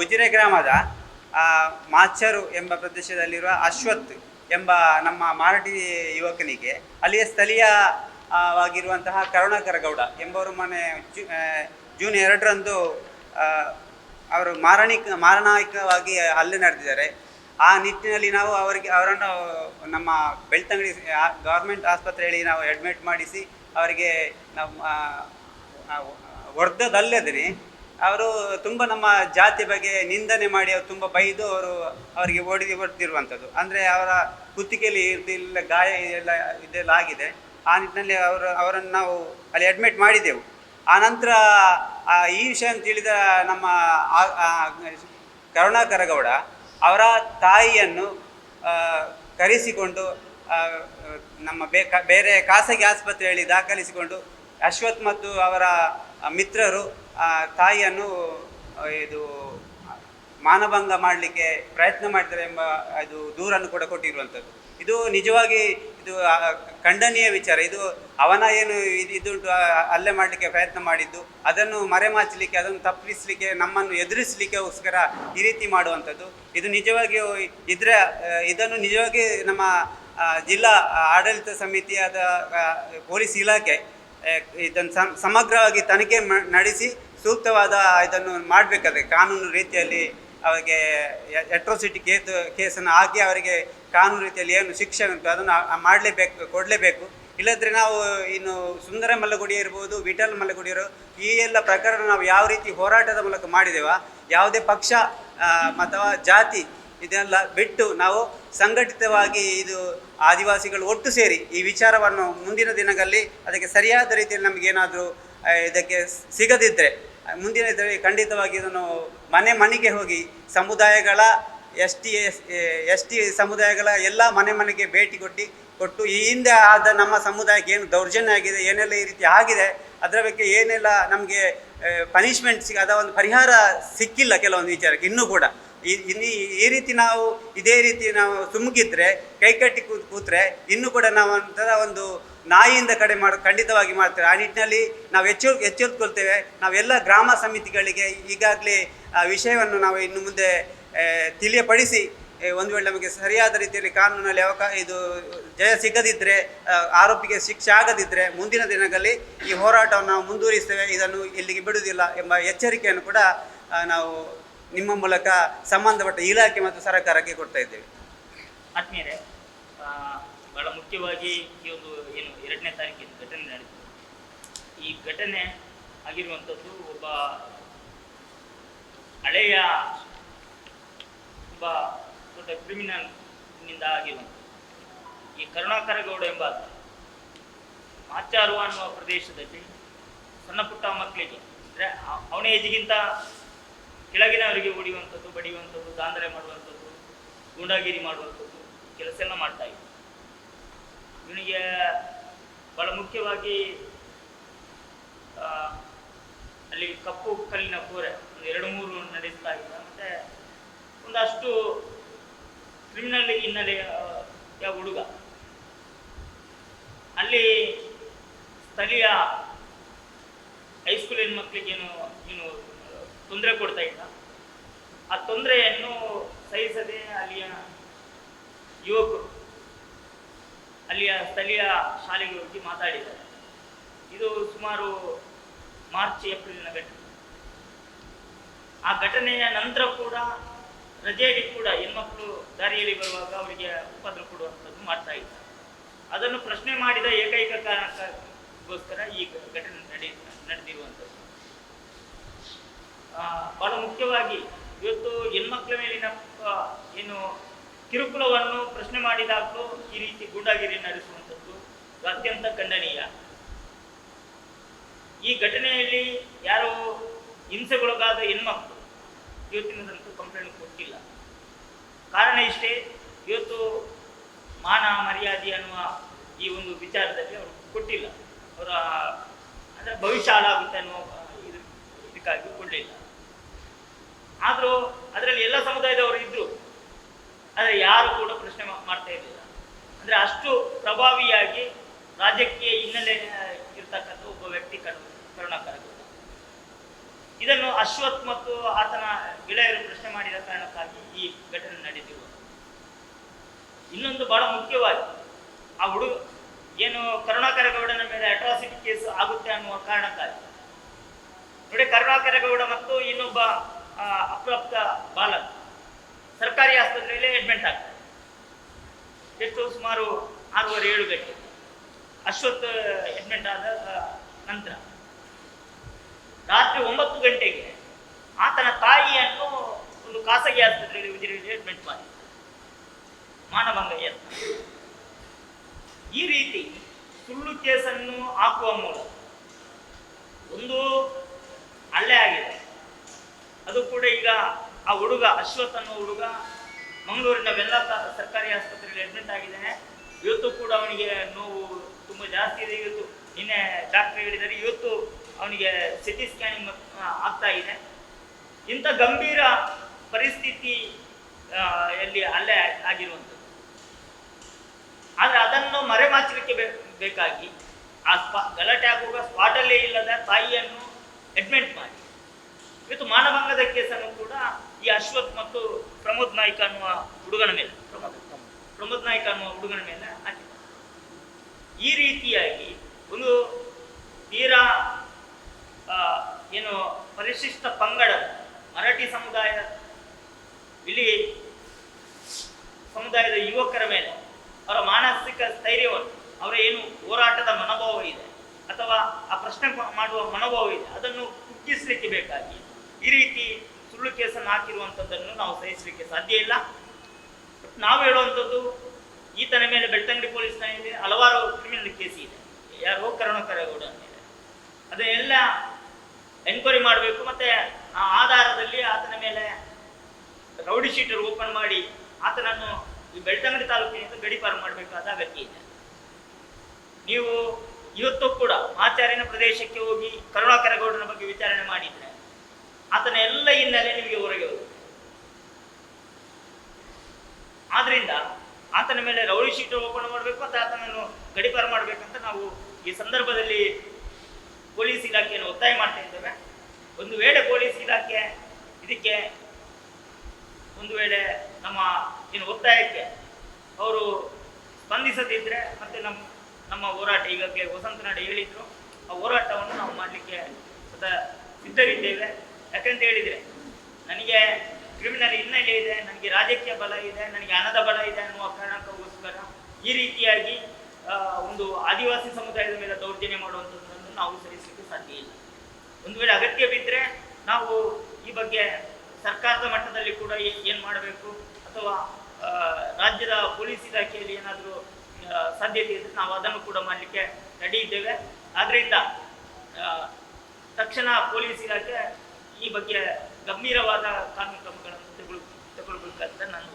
ಉಜಿರೆ ಗ್ರಾಮದ ಮಾಚರು ಎಂಬ ಪ್ರದೇಶದಲ್ಲಿರುವ ಅಶ್ವತ್ ಎಂಬ ನಮ್ಮ ಮಾರಾಠಿ ಯುವಕನಿಗೆ ಅಲ್ಲಿಯ ಸ್ಥಳೀಯ ಆ, ವಾಗಿರುವಂತಹ ಕರುಣಾಕರ ಗೌಡ ಎಂಬವರು ಮನೆ ಜೂನ್ ಎರಡರಂದು ಅವರು ಮಾರಣಿಕ ಮಾರಣಾಯಿಕವಾಗಿ ಹಲ್ಲೆ ನಡೆದಿದ್ದಾರೆ. ಆ ನಿಟ್ಟಿನಲ್ಲಿ ನಾವು ಅವರಿಗೆ ಅವರನ್ನು ನಮ್ಮ ಬೆಳ್ತಂಗಡಿ ಗೌರ್ಮೆಂಟ್ ಆಸ್ಪತ್ರೆಯಲ್ಲಿ ನಾವು ಅಡ್ಮಿಟ್ ಮಾಡಿಸಿ ಅವರಿಗೆ ನಮ್ಮ ವರ್ಧದಲ್ಲದೇ ಅವರು ತುಂಬ ನಮ್ಮ ಜಾತಿ ಬಗ್ಗೆ ನಿಂದನೆ ಮಾಡಿ ಅವರು ತುಂಬ ಬೈದು ಅವರು ಅವರಿಗೆ ಓಡಿ ಹೊಡೆದಿರುವಂಥದ್ದು. ಅಂದರೆ ಅವರ ಕುತ್ತಿಗೆಯಲ್ಲಿ ಇರ್ದಿಲ್ಲ ಗಾಯ ಎಲ್ಲ ಇದೆಲ್ಲ ಆಗಿದೆ. ಆ ನಿಟ್ಟಿನಲ್ಲಿ ಅವರು ಅವರನ್ನು ನಾವು ಅಲ್ಲಿ ಅಡ್ಮಿಟ್ ಮಾಡಿದೆವು. ಆ ನಂತರ ಈ ವಿಷಯ ತಿಳಿದ ನಮ್ಮ ಕರುಣಾಕರ ಗೌಡ ಅವರ ತಾಯಿಯನ್ನು ಕರೆಸಿಕೊಂಡು ನಮ್ಮ ಬೇ, ಬೇರೆ ಖಾಸಗಿ ಆಸ್ಪತ್ರೆಯಲ್ಲಿ ದಾಖಲಿಸಿಕೊಂಡು ಅಶ್ವಥ್ ಮತ್ತು ಅವರ ಮಿತ್ರರು ತಾಯಿಯನ್ನು ಇದು ಮಾನಭಂಗ ಮಾಡಲಿಕ್ಕೆ ಪ್ರಯತ್ನ ಮಾಡ್ತಾರೆ ಎಂಬ ಇದು ದೂರನ್ನು ಕೂಡ ಕೊಟ್ಟಿರುವಂಥದ್ದು. ಇದು ನಿಜವಾಗಿ ಇದು ಆ, ಖಂಡನೀಯ ವಿಚಾರ. ಇದು ಅವನ ಏನು ಇದು ಇದುಂಟು ಅಲ್ಲೇ ಮಾಡಲಿಕ್ಕೆ ಪ್ರಯತ್ನ ಮಾಡಿದ್ದು ಅದನ್ನು ಮರೆಮಾಚಲಿಕ್ಕೆ ಅದನ್ನು ತಪ್ಪಿಸಲಿಕ್ಕೆ ನಮ್ಮನ್ನು ಎದುರಿಸಲಿಕ್ಕೋಸ್ಕರ ಈ ರೀತಿ ಮಾಡುವಂಥದ್ದು. ಇದು ನಿಜವಾಗಿಯೂ ಇದ್ರೆ ಇದನ್ನು ನಿಜವಾಗಿ ನಮ್ಮ ಜಿಲ್ಲಾ ಆಡಳಿತ ಸಮಿತಿಯಾದ ಆ, ಪೊಲೀಸ್ ಇಲಾಖೆ ಆ, ಇದನ್ನು ಸಮ್- ಸಮಗ್ರವಾಗಿ ತನಿಖೆ ನಡೆಸಿ ಸೂಕ್ತವಾದ ಇದನ್ನು ಮಾಡಬೇಕಾದ್ರೆ ಕಾನೂನು ರೀತಿಯಲ್ಲಿ ಅವರಿಗೆ ಎಟ್ರೋಸಿಟಿ ಕೇಸ್ ಕೇಸನ್ನು ಹಾಕಿ ಅವರಿಗೆ ಕಾನೂನು ರೀತಿಯಲ್ಲಿ ಏನು ಶಿಕ್ಷೆ ಉಂಟು ಅದನ್ನು ಮಾಡಲೇಬೇಕು, ಕೊಡಲೇಬೇಕು. ಇಲ್ಲದ್ರೆ ನಾವು ಇನ್ನು ಸುಂದರ ಮಲ್ಲಗುಡಿ ಇರ್ಬೋದು, ವಿಠಲ್ ಮಲ್ಲಗುಡಿ ಇರೋ ಈ ಎಲ್ಲ ಪ್ರಕರಣ ನಾವು ಯಾವ ರೀತಿ ಹೋರಾಟದ ಮೂಲಕ ಮಾಡಿದೆವಾ, ಯಾವುದೇ ಪಕ್ಷ ಅಥವಾ ಜಾತಿ ಇದೆಲ್ಲ ಬಿಟ್ಟು ನಾವು ಸಂಘಟಿತವಾಗಿ ಇದು ಆದಿವಾಸಿಗಳು ಒಟ್ಟು ಸೇರಿ ಈ ವಿಚಾರವನ್ನು ಮುಂದಿನ ದಿನಗಳಲ್ಲಿ ಅದಕ್ಕೆ ಸರಿಯಾದ ರೀತಿಯಲ್ಲಿ ನಮಗೇನಾದರೂ ಇದಕ್ಕೆ ಸಿಗದಿದ್ದರೆ ಮುಂದಿನ ಇದರಲ್ಲಿ ಖಂಡಿತವಾಗಿ ಇದನ್ನು ಮನೆ ಮನೆಗೆ ಹೋಗಿ ಸಮುದಾಯಗಳ ಎಸ್ ಟಿ ಎಸ್ ಟಿ ಸಮುದಾಯಗಳ ಎಲ್ಲ ಮನೆ ಮನೆಗೆ ಭೇಟಿ ಕೊಟ್ಟು ಕೊಟ್ಟು ಈ ಹಿಂದೆ ಆದ ನಮ್ಮ ಸಮುದಾಯಕ್ಕೆ ಏನು ದೌರ್ಜನ್ಯ ಆಗಿದೆ, ಏನೆಲ್ಲ ಈ ರೀತಿ ಆಗಿದೆ, ಅದರ ಬಗ್ಗೆ ಏನೆಲ್ಲ ನಮಗೆ ಪನಿಷ್ಮೆಂಟ್ ಸಿಗ ಅದ ಒಂದು ಪರಿಹಾರ ಸಿಕ್ಕಿಲ್ಲ ಕೆಲವೊಂದು ವಿಚಾರಕ್ಕೆ, ಇನ್ನೂ ಕೂಡ. ಇನ್ನು ಈ- ರೀತಿ ನಾವು ಇದೇ ರೀತಿ ನಾವು ಸುಮ್ಮಗಿದ್ರೆ ಕೈಕಟ್ಟಿ ಕೂತ್ ಕೂತ್ರೆ ಇನ್ನೂ ಕೂಡ ನಾವು ಒಂಥರ ಒಂದು ನಾಯಿಯಿಂದ ಕಡೆ ಮಾಡಿ, ಖಂಡಿತವಾಗಿ ಮಾಡ್ತೇವೆ. ಆ ನಿಟ್ಟಿನಲ್ಲಿ ನಾವು ಹೆಚ್ಚು ಎಚ್ಚೆತ್ಕೊಳ್ತೇವೆ ನಾವೆಲ್ಲ ಗ್ರಾಮ ಸಮಿತಿಗಳಿಗೆ ಈಗಾಗಲೇ ಆ ವಿಷಯವನ್ನು ನಾವು ಇನ್ನು ಮುಂದೆ ತಿಳಿಯಪಡಿಸಿ ಒಂದು ವೇಳೆ ನಮಗೆ ಸರಿಯಾದ ರೀತಿಯಲ್ಲಿ ಕಾನೂನಲ್ಲಿ ಅವಕಾಶ ಇದು ಜಯ ಸಿಗದಿದ್ದರೆ ಆರೋಪಿಗೆ ಶಿಕ್ಷೆ ಆಗದಿದ್ದರೆ ಮುಂದಿನ ದಿನಗಳಲ್ಲಿ ಈ ಹೋರಾಟವನ್ನು ನಾವು ಮುಂದುವರಿಸ್ತೇವೆ. ಇದನ್ನು ಇಲ್ಲಿಗೆ ಬಿಡುವುದಿಲ್ಲ ಎಂಬ ಎಚ್ಚರಿಕೆಯನ್ನು ಕೂಡ ನಾವು ನಿಮ್ಮ ಮೂಲಕ ಸಂಬಂಧಪಟ್ಟ ಇಲಾಖೆ ಮತ್ತು ಸರ್ಕಾರಕ್ಕೆ ಕೊಡ್ತಾ ಇದ್ದೇವೆ. ಆತ್ಮೀಯರೇ ಬಹಳ ಮುಖ್ಯವಾಗಿ ಈ ಒಂದು ಏನು ಎರಡನೇ ತಾರೀಕಿನ ಘಟನೆ ನಡೆದಿದೆ. ಈ ಘಟನೆ ಆಗಿರುವಂಥದ್ದು ಒಬ್ಬ ಹಳೆಯ ಒಬ್ಬ ದೊಡ್ಡ ಕ್ರಿಮಿನಲ್ನಿಂದ ಆಗಿರುವಂಥದ್ದು. ಈ ಕರುಣಾಕರ ಗೌಡ ಎಂಬ ಮಾಚಾರುವ ಅನ್ನುವ ಪ್ರದೇಶದಲ್ಲಿ ಸಣ್ಣ ಪುಟ್ಟ ಮಕ್ಕಳಿಗೆ, ಅಂದರೆ ಅವನ ಏಜಿಗಿಂತ ಕೆಳಗಿನವರಿಗೆ ಹೊಡೆಯುವಂಥದ್ದು ಬಡಿಯುವಂಥದ್ದು, ದಾಂಧಲೆ ಮಾಡುವಂಥದ್ದು, ಗೂಂಡಾಗಿರಿ ಮಾಡುವಂಥದ್ದು ಕೆಲಸ ಎಲ್ಲ ಮಾಡ್ತಾ ಇದ್ದರು ಇವನಿಗೆ ಬಹಳ ಮುಖ್ಯವಾಗಿ ಅಲ್ಲಿ ಕಪ್ಪು ಕಲ್ಲಿನ ಕೋರೆ ಒಂದು ಎರಡು ಮೂರು ನಡೆಸ್ತಾ ಇದ್ದ. ಮತ್ತೆ ಒಂದಷ್ಟು ಕ್ರಿಮಿನಲ್ ಹಿನ್ನೆಲೆಯ ಯ ಹುಡುಗ. ಅಲ್ಲಿ ಸ್ಥಳೀಯ ಹೈಸ್ಕೂಲಿನ ಮಕ್ಕಳಿಗೇನು ಏನು ತೊಂದರೆ ಕೊಡ್ತಾ ಇದ್ದ ಆ ತೊಂದರೆಯನ್ನು ಸಹಿಸದೆ ಅಲ್ಲಿಯ ಯುವಕರು, ಅಲ್ಲಿಯ ಸ್ಥಳೀಯ ಶಾಲೆಗೆ ಹೋಗಿ ಮಾತಾಡಿದ್ದಾರೆ. ಇದು ಸುಮಾರು ಮಾರ್ಚ್, ಏಪ್ರಿಲ್ನ ಘಟನೆ. ಆ ಘಟನೆಯ ನಂತರ ಕೂಡ ರಜೆಯಲ್ಲಿ ಕೂಡ ಹೆಣ್ಮಕ್ಳು ದಾರಿಯಲ್ಲಿ ಬರುವಾಗ ಅವರಿಗೆ ಉಪದ್ರ ಕೊಡುವಂಥದ್ದು ಮಾಡ್ತಾ ಇದ್ದಾರೆ ಅದನ್ನು ಪ್ರಶ್ನೆ ಮಾಡಿದ ಏಕೈಕ ಕಾರಣಕ್ಕೋಸ್ಕರ ಈ ಘಟನೆ ನಡೆ, ನಡೆದಿರುವಂಥದ್ದು. ಬಹಳ ಮುಖ್ಯವಾಗಿ ಇವತ್ತು ಹೆಣ್ಮಕ್ಳ ಮೇಲಿನ ಏನು ಕಿರುಕುಳವನ್ನು ಪ್ರಶ್ನೆ ಮಾಡಿದಾಗಲೂ ಈ ರೀತಿ ಗೂಂಡಾಗಿರಿ ನಡೆಸುವಂಥದ್ದು ಅತ್ಯಂತ ಖಂಡನೀಯ. ಈ ಘಟನೆಯಲ್ಲಿ ಯಾರು ಹಿಂಸೆಗೊಳಗಾದ ಹೆಣ್ಮಕ್ಳು ಇವತ್ತಿನ ತನಕ ಕಂಪ್ಲೇಂಟ್ ಕೊಟ್ಟಿಲ್ಲ. ಕಾರಣ ಇಷ್ಟೇ, ಇವತ್ತು ಮಾನ ಮರ್ಯಾದೆ ಅನ್ನುವ ಈ ಒಂದು ವಿಚಾರದಲ್ಲಿ ಅವರು ಕೊಟ್ಟಿಲ್ಲ. ಅವರ, ಅಂದರೆ ಭವಿಷ್ಯ ಹಾಳಾಗುತ್ತೆ ಅನ್ನೋ ಇದಕ್ಕಾಗಿ ಕೊಡಲಿಲ್ಲ ಆದರೂ ಅದರಲ್ಲಿ ಎಲ್ಲ ಸಮುದಾಯದವರು ಇದ್ದರು ಆದರೆ ಯಾರು ಕೂಡ ಪ್ರಶ್ನೆ ಮಾಡ್ತಾ ಇರಲಿಲ್ಲ. ಅಂದರೆ ಅಷ್ಟು ಪ್ರಭಾವಿಯಾಗಿ ರಾಜಕೀಯ ಹಿನ್ನೆಲೆ ಇರ್ತಕ್ಕಂಥ ಒಬ್ಬ ವ್ಯಕ್ತಿ ಕರು, ಕರುಣಾಕರ ಇದನ್ನು ಅಶ್ವಥ್ ಮತ್ತು ಆತನ ಗೆಳೆಯರು ಪ್ರಶ್ನೆ ಮಾಡಿದ ಕಾರಣಕ್ಕಾಗಿ ಈ ಘಟನೆ ನಡೆದಿರುವ ಇನ್ನೊಂದು ಬಹಳ ಮುಖ್ಯವಾಗಿ, ಆ ಹುಡುಗ ಏನು ಕರುಣಾಕರ ಗೌಡನ ಮೇಲೆ ಅಟ್ರಾಸಿಟಿ ಕೇಸ್ ಆಗುತ್ತೆ ಅನ್ನುವ ಕಾರಣಕ್ಕಾಗಿ ನೋಡಿ ಕರುಣಾಕರ ಗೌಡ ಮತ್ತು ಇನ್ನೊಬ್ಬ ಅಪ್ರಾಪ್ತ ಬಾಲಕ. ಸರ್ಕಾರಿ ಆಸ್ಪತ್ರೆಯಲ್ಲಿ ಅಡ್ಮಿಟ್ ಆಗ್ತಾರೆ. ಎಷ್ಟು? ಸುಮಾರು ಆರೂವರೆ, ಏಳು ಗಂಟೆ. ಅಶ್ವತ್ ಅಡ್ಮಿಟ್ ಆದ ನಂತರ. ರಾತ್ರಿ ಒಂಬತ್ತು ಗಂಟೆಗೆ ಆತನ ತಾಯಿಯನ್ನು ಒಂದು ಖಾಸಗಿ ಆಸ್ಪತ್ರೆಯಲ್ಲಿ ಉಜಿರೆಯಲ್ಲಿ ಅಡ್ಮಿಟ್ ಮಾಡಿ. ಮಾನಭಂಗ ಯತ್ನ ಈ ರೀತಿ ಸುಳ್ಳು ಕೇಸನ್ನು ಹಾಕುವ ಮೂಲಕ ಒಂದು ಅದು ಕೂಡ ಈಗ ಆ ಹುಡುಗ, ಅಶ್ವಥ್ ಅನ್ನೋ ಹುಡುಗ ಮಂಗಳೂರಿನ ಬೆಲ್ಲ ಸರ್ಕಾರಿ ಆಸ್ಪತ್ರೆಯಲ್ಲಿ ಅಡ್ಮಿಟ್ ಆಗಿದ್ದಾನೆ. ಇವತ್ತು ಕೂಡ ಅವನಿಗೆ ನೋವು ತುಂಬ ಜಾಸ್ತಿ ಇದೆ. ಇವತ್ತು ನಿನ್ನೆ ಡಾಕ್ಟರ್ ಹೇಳಿದ್ದಾರೆ, ಇವತ್ತು ಅವನಿಗೆ ಸಿಟಿ ಸ್ಕ್ಯಾನಿಂಗ್ ಆಗ್ತಾ ಇದೆ. ಇಂಥ ಗಂಭೀರ ಪರಿಸ್ಥಿತಿ ಎಲ್ಲಿ ಅಲ್ಲೇ ಆಗಿರುವಂಥದ್ದು. ಆದರೆ ಅದನ್ನು ಮರೆಮಾಚಲಿಕ್ಕೆ ಬೇಕಾಗಿ ಆ ಸ್ಪಾ ಗಲಾಟೆ ಆಗುವಾಗ ಸ್ಪಾಟಲ್ಲೇ ಇಲ್ಲದ ತಾಯಿಯನ್ನು ಅಡ್ಮಿಟ್ ಮಾಡಿ. ಇವತ್ತು ಮಾನಭಂಗದ ಕೇಸನ್ನು ಕೂಡ ಈ ಅಶ್ವಥ್ ಮತ್ತು ಪ್ರಮೋದ್ ನಾಯ್ಕ ಅನ್ನುವ ಹುಡುಗನ ಮೇಲೆ, ಪ್ರಮೋದ್ ಪ್ರಮೋದ್ ನಾಯ್ಕ ಅನ್ನುವ ಹುಡುಗನ ಮೇಲೆ ಹಾಕಿದ್ದಾರೆ. ಈ ರೀತಿಯಾಗಿ ಒಂದು ತೀರಾ ಏನು ಪರಿಶಿಷ್ಟ ಪಂಗಡ, ಮರಾಠಿ ಸಮುದಾಯ, ಇಲ್ಲಿ ಸಮುದಾಯದ ಯುವಕರ ಮೇಲೆ ಅವರ ಮಾನಸಿಕ ಸ್ಥೈರ್ಯವನ್ನು, ಅವರ ಏನು ಹೋರಾಟದ ಮನೋಭಾವ ಇದೆ, ಅಥವಾ ಆ ಪ್ರಶ್ನೆ ಮಾಡುವ ಮನೋಭಾವ ಇದೆ, ಅದನ್ನು ಕುಗ್ಗಿಸಲಿಕ್ಕೆ ಬೇಕಾಗಿ ಈ ರೀತಿ ಸುಳ್ಳು ಕೇಸನ್ನು ಹಾಕಿರುವಂಥದ್ದನ್ನು ನಾವು ಸಹಿಸಲಿಕ್ಕೆ ಸಾಧ್ಯ ಇಲ್ಲ. ನಾವು ಹೇಳುವಂಥದ್ದು ಈತನ ಮೇಲೆ ಬೆಳ್ತಂಗಡಿ ಪೊಲೀಸ್ ಠಾಣೆಯಲ್ಲಿ ಹಲವಾರು ಕ್ರಿಮಿನಲ್ ಕೇಸ್ ಇದೆ. ಯಾರೋ ಕರುಣಾಕರಗೌಡ ಮೇಲೆ ಅದನ್ನೆಲ್ಲ ಎನ್ಕ್ವೈರಿ ಮಾಡಬೇಕು, ಮತ್ತೆ ಆ ಆಧಾರದಲ್ಲಿ ಆತನ ಮೇಲೆ ರೌಡಿ ಶೀಟರ್ ಓಪನ್ ಮಾಡಿ ಆತನನ್ನು ಈ ಬೆಳ್ತಂಗಡಿ ತಾಲೂಕಿನಿಂದ ಗಡಿಪಾರು ಮಾಡಬೇಕಾದ ಅಗತ್ಯ ಇದೆ. ನೀವು ಇವತ್ತು ಕೂಡ ಆಚಾರ್ಯನ ಪ್ರದೇಶಕ್ಕೆ ಹೋಗಿ ಕರುಣಾಕರಗೌಡನ ಬಗ್ಗೆ ವಿಚಾರಣೆ ಮಾಡಿದ್ರೆ ಆತನ ಎಲ್ಲ ಹಿನ್ನೆಲೆ ನಿಮಗೆ ಹೊರಗೆ ಹೋಗುತ್ತೆ ಆದ್ರಿಂದ ಆತನ ಮೇಲೆ ರೌಡಿ ಶೀಟ್ ಓಪನ್ ಮಾಡಬೇಕು ಮತ್ತೆ ಆತನನ್ನು ಗಡಿಪಾರು ಮಾಡಬೇಕಂತ ನಾವು ಈ ಸಂದರ್ಭದಲ್ಲಿ ಪೊಲೀಸ್ ಇಲಾಖೆಯನ್ನು ಒತ್ತಾಯ ಮಾಡ್ತಾ ಇದ್ದೇವೆ. ಒಂದು ವೇಳೆ ಪೊಲೀಸ್ ಇಲಾಖೆ ಇದಕ್ಕೆ ಒಂದು ವೇಳೆ ನಮ್ಮ ಏನು ಒತ್ತಾಯಕ್ಕೆ ಅವರು ಸ್ಪಂದಿಸದಿದ್ದರೆ ಮತ್ತೆ ನಮ್ಮ ನಮ್ಮ ಹೋರಾಟ ಈಗಾಗಲೇ ವಸಂತ ನಾಡು ಹೇಳಿದ್ರು. ಆ ಹೋರಾಟವನ್ನು ನಾವು ಮಾಡಲಿಕ್ಕೆ ಸದಾ ಸಿದ್ಧರಿದ್ದೇವೆ. ಯಾಕಂತ ಹೇಳಿದ್ರೆ, ನನಗೆ ಕ್ರಿಮಿನಲ್ ಹಿನ್ನೆಲೆ ಇದೆ, ನನಗೆ ರಾಜಕೀಯ ಬಲ ಇದೆ, ನನಗೆ ಹಣದ ಬಲ ಇದೆ ಅನ್ನುವ ಕಾರಣಕ್ಕೋಸ್ಕರ ಈ ರೀತಿಯಾಗಿ ಒಂದು ಆದಿವಾಸಿ ಸಮುದಾಯದ ಮೇಲೆ ದೌರ್ಜನ್ಯ ಮಾಡುವಂಥದ್ದನ್ನು ನಾವು ಸರಿಸಲಿಕ್ಕೆ ಸಾಧ್ಯ ಇಲ್ಲ. ಒಂದು ವೇಳೆ ಅಗತ್ಯ ಬಿದ್ದರೆ ನಾವು ಈ ಬಗ್ಗೆ ಸರ್ಕಾರದ ಮಟ್ಟದಲ್ಲಿ ಕೂಡ ಏನು ಮಾಡಬೇಕು? ಅಥವಾ ರಾಜ್ಯದ ಪೊಲೀಸ್ ಇಲಾಖೆಯಲ್ಲಿ ಏನಾದರೂ ಸಾಧ್ಯತೆ ಇದ್ದರೆ ನಾವು ಅದನ್ನು ಕೂಡ ಮಾಡಲಿಕ್ಕೆ ರೆಡಿ ಇದ್ದೇವೆ. ಆದ್ದರಿಂದ ತಕ್ಷಣ ಪೊಲೀಸ್ ಇಲಾಖೆ ಈ ಬಗ್ಗೆ ಗಂಭೀರವಾದ ಕಾನೂನು ಕ್ರಮಗಳನ್ನು ತೆಗೊಳ್ ತಗೊಳ್ಬೇಕಂತ ನಾನು